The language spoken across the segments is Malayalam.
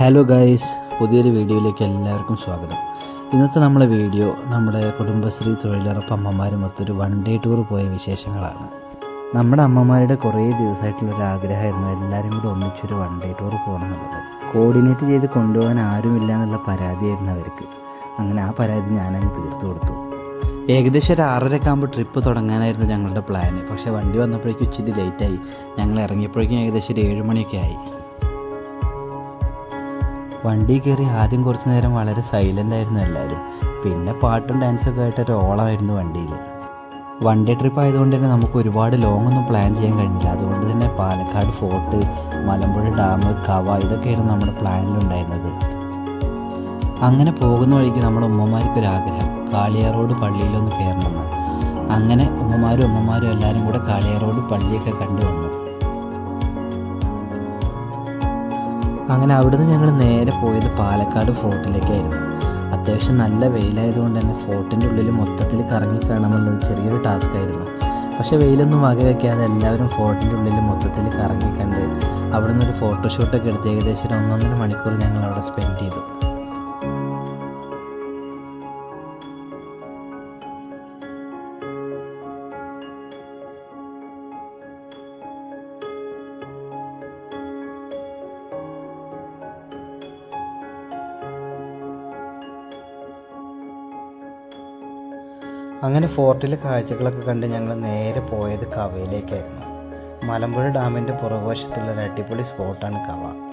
ഹലോ ഗൈസ് പുതിയൊരു വീഡിയോയിലേക്ക് എല്ലാവർക്കും സ്വാഗതം. ഇന്നത്തെ നമ്മളെ വീഡിയോ നമ്മുടെ കുടുംബശ്രീ തൊഴിലുറപ്പ് അമ്മമാരുമൊത്തൊരു വൺ ഡേ ടൂർ പോയ വിശേഷങ്ങളാണ്. നമ്മുടെ അമ്മമാരുടെ കുറേ ദിവസമായിട്ടുള്ളൊരു ആഗ്രഹമായിരുന്നു എല്ലാവരും കൂടി ഒന്നിച്ചൊരു വൺ ഡേ ടൂർ പോകണം എന്നുള്ളത് കോർഡിനേറ്റ് ചെയ്ത് കൊണ്ടുപോകാൻ ആരുമില്ല എന്നുള്ള പരാതിയായിരുന്നു അവർക്ക്. അങ്ങനെ ആ പരാതി ഞാനങ്ങ് തീർത്തു കൊടുത്തു. ഏകദേശം ഒരു ആറരയ്ക്ക് ആകുമ്പോൾ ട്രിപ്പ് തുടങ്ങാനായിരുന്നു ഞങ്ങളുടെ പ്ലാന് പക്ഷേ വണ്ടി വന്നപ്പോഴേക്കും ഇച്ചിരി ലേറ്റായി ഞങ്ങൾ ഇറങ്ങിയപ്പോഴേക്കും ഏകദേശം ഒരു ഏഴ് മണിയൊക്കെ ആയി. വണ്ടി കയറി ആദ്യം കുറച്ച് നേരം വളരെ സൈലന്റ് ആയിരുന്നു എല്ലാവരും. പിന്നെ പാട്ടും ഡാൻസൊക്കെ ആയിട്ട് ഒരു ഓളമായിരുന്നു വണ്ടിയിൽ വൺ ഡേ ട്രിപ്പ് ആയതുകൊണ്ട് തന്നെ നമുക്ക് ഒരുപാട് ലോങ് ഒന്നും പ്ലാൻ ചെയ്യാൻ കഴിഞ്ഞില്ല. അതുകൊണ്ട് തന്നെ പാലക്കാട് ഫോർട്ട് മലമ്പുഴ ഡാം കവ ഇതൊക്കെയായിരുന്നു നമ്മുടെ പ്ലാനിലുണ്ടായിരുന്നത് അങ്ങനെ പോകുന്ന വഴിക്ക് നമ്മുടെ ഉമ്മമാർക്കൊരാഗ്രഹം കാളിയാറോട് പള്ളിയിലൊന്ന് കയറണമെന്ന് അങ്ങനെ ഉമ്മമാരും ഉമ്മമാരും എല്ലാവരും കൂടെ കാളിയാറോട് പള്ളിയൊക്കെ കണ്ടുവന്നു. അങ്ങനെ അവിടുന്ന് ഞങ്ങൾ നേരെ പോയത് പാലക്കാട് ഫോർട്ടിലേക്കായിരുന്നു. അത്യാവശ്യം നല്ല വെയിലായതുകൊണ്ട് തന്നെ ഫോർട്ടിന്റെ ഉള്ളിൽ മൊത്തത്തിൽ കറങ്ങി കാണാമെന്നുള്ളത് ചെറിയൊരു ടാസ്ക് ആയിരുന്നു. പക്ഷേ വെയിലൊന്നും വകവെക്കാതെ എല്ലാവരും ഫോർട്ടിന്റെ ഉള്ളിൽ മൊത്തത്തിൽ കറങ്ങി കണ്ട് നിന്നൊരു ഫോട്ടോഷൂട്ടൊക്കെ എടുത്ത് ഏകദേശം ഒരു ഒന്നൊന്നര മണിക്കൂർ ഞങ്ങൾ അവിടെ സ്പെൻഡ് ചെയ്തു. അങ്ങനെ ഫോർട്ടിലെ കാഴ്ചകളൊക്കെ കണ്ട് ഞങ്ങൾ നേരെ പോയത് കവയിലേക്കായിരുന്നു. മലമ്പുഴ ഡാമിന്റെ പുറകുവശത്തുള്ള ഒരു അടിപൊളി സ്പോട്ടാണ് കവ.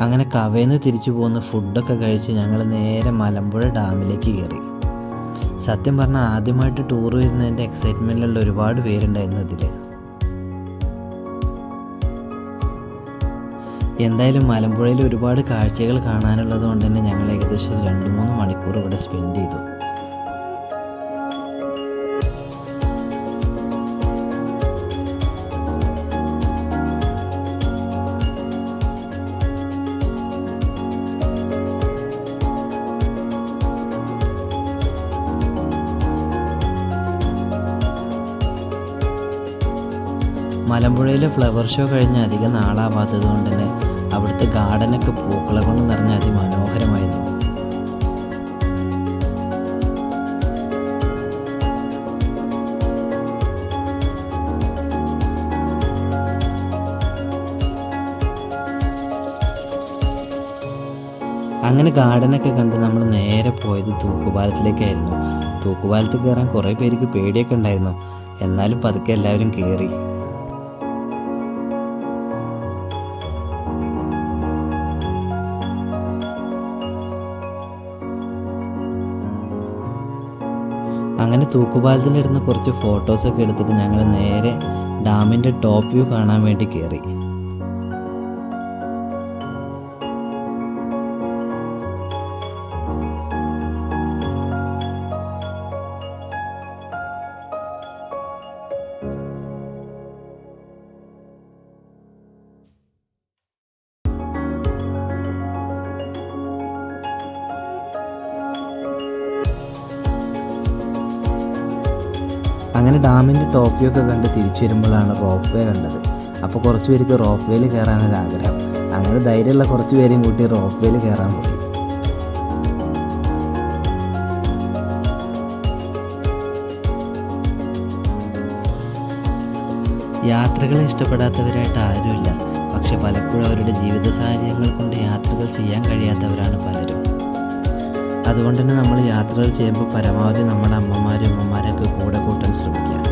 അങ്ങനെ കവേന്ന് തിരിച്ചു പോകുന്ന ഫുഡൊക്കെ കഴിച്ച് ഞങ്ങൾ നേരെ മലമ്പുഴ ഡാമിലേക്ക് കയറി സത്യം പറഞ്ഞാൽ ആദ്യമായിട്ട് ടൂർ വരുന്നതിന്റെ എക്സൈറ്റ്മെന്റിലുള്ള ഒരുപാട് പേരുണ്ടായിരുന്നു ഇതിൽ എന്തായാലും മലമ്പുഴയിൽ ഒരുപാട് കാഴ്ചകൾ കാണാനുള്ളത് കൊണ്ട് തന്നെ ഞങ്ങൾ ഏകദേശം രണ്ട് മൂന്ന് മണിക്കൂർ ഇവിടെ സ്പെൻഡ് ചെയ്തു. മലമ്പുഴയിലെ ഫ്ലവർ ഷോ കഴിഞ്ഞ് അധികം നാളാവാത്തത് കൊണ്ട് തന്നെ അവിടുത്തെ ഗാർഡനൊക്കെ പൂക്കളെ കൊണ്ട് നിറഞ്ഞ അതിമനോഹരമായിരുന്നു. അങ്ങനെ ഗാർഡനൊക്കെ കണ്ട് നമ്മൾ നേരെ പോയത് തൂക്കുപാലത്തിലേക്കായിരുന്നു. തൂക്കുപാലത്ത് കയറാൻ കുറേ പേർക്ക് പേടിയൊക്കെ ഉണ്ടായിരുന്നു. എന്നാലും പതുക്കെ എല്ലാവരും കയറി അങ്ങനെ തൂക്കുപാലത്തിന്റെ അടുത്ത് കുറച്ച് ഫോട്ടോസൊക്കെ എടുത്തിട്ട് ഞങ്ങൾ നേരെ ഡാമിന്റെ ടോപ്പ് വ്യൂ കാണാൻ വേണ്ടി കയറി അങ്ങനെ ഡാമിന്റെ ടോപ്പിയൊക്കെ കണ്ട് തിരിച്ചു വരുമ്പോഴാണ് റോപ്പ് വേ കണ്ടത്. അപ്പോൾ കുറച്ച് പേർക്ക് റോപ്പ് വേയിൽ കയറാനൊരു ആഗ്രഹം. അങ്ങനെ ധൈര്യമുള്ള കുറച്ച് പേരെയും കൂട്ടി റോപ്പ് വേയിൽ കയറാൻ പോയി. യാത്രകളെ ഇഷ്ടപ്പെടാത്തവരായിട്ട് ആരുമില്ല. പക്ഷെ പലപ്പോഴും അവരുടെ ജീവിത സാഹചര്യങ്ങൾ കൊണ്ട് യാത്രകൾ ചെയ്യാൻ കഴിയാത്തവരാണ് പലരും. അതുകൊണ്ട് തന്നെ നമ്മൾ യാത്രകൾ ചെയ്യുമ്പോൾ പരമാവധി നമ്മുടെ അമ്മമാരും അമ്മമാരൊക്കെ കൂടെ കൂട്ടാൻ ശ്രമിക്കുക.